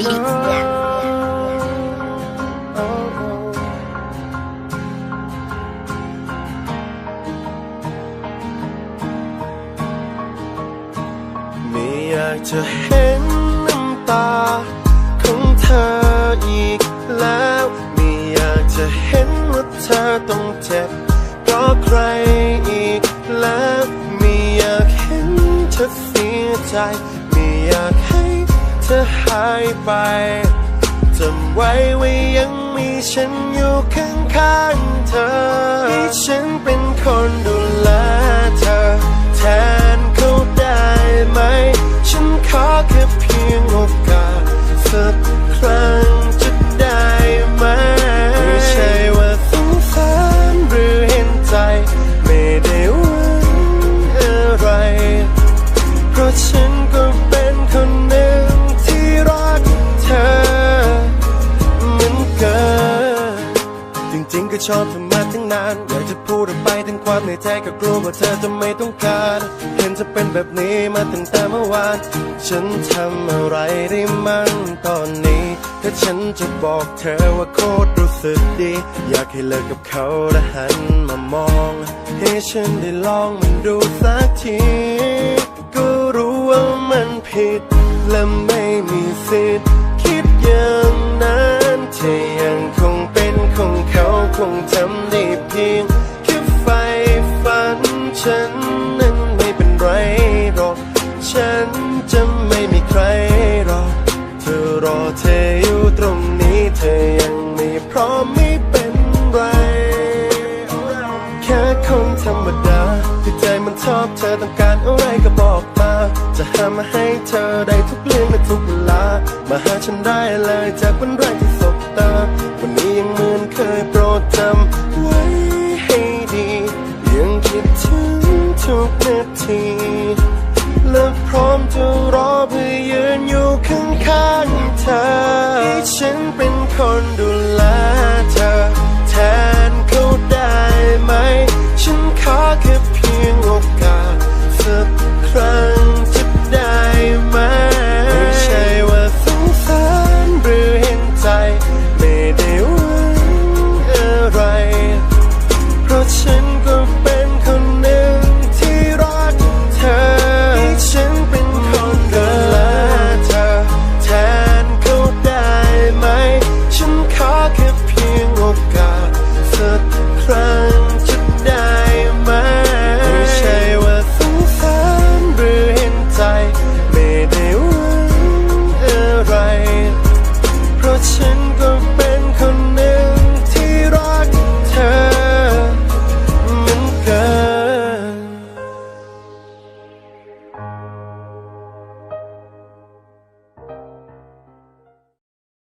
ไม่อยากจะเห็นน้ำตาของเธออีกแล้วไม่อยากจะเห็นว่าเธอต้องเจ็บเพราะใครอีกแล้วไม่อยากเห็นเธอเสียใจไม่อยาก ธอหายไปจำไว้ว่ายังมีฉันอยู่ข้างๆเธอให้ฉันเป็นคน ชอบเธอมาตั้งนาน อยากจะพูดออกไปถึงความในใจก็กลัวว่าเธอจะไม่ต้องการ เห็นจะเป็นแบบนี้มาตั้งแต่เมื่อวาน ฉันทำอะไรได้มั่งตอนนี้ ถ้าฉันจะบอกเธอว่าโคตรรู้สึกดี อยากให้เลิกกับเขาและหันมามอง ให้ฉันได้ลองมันดูสักที ก็รู้ว่ามันผิดและไม่มีสิทธิ์ รรมดาที่ใจมันชอบเธอต้องการอะไรก็บอกมาจะหามาให้เธอได้ทุกเรื่องและทุกเวลา มาหาฉันได้เลยจากวันแรกที่สบตา วันนี้ยังเหมือนเคยโปรดจำไว้ให้ดี ยังคิดถึงทุกนาทีและพร้อมจะรอเพื่อยืนอยู่ข้างๆเธอให้ฉันเป็นคนดู listen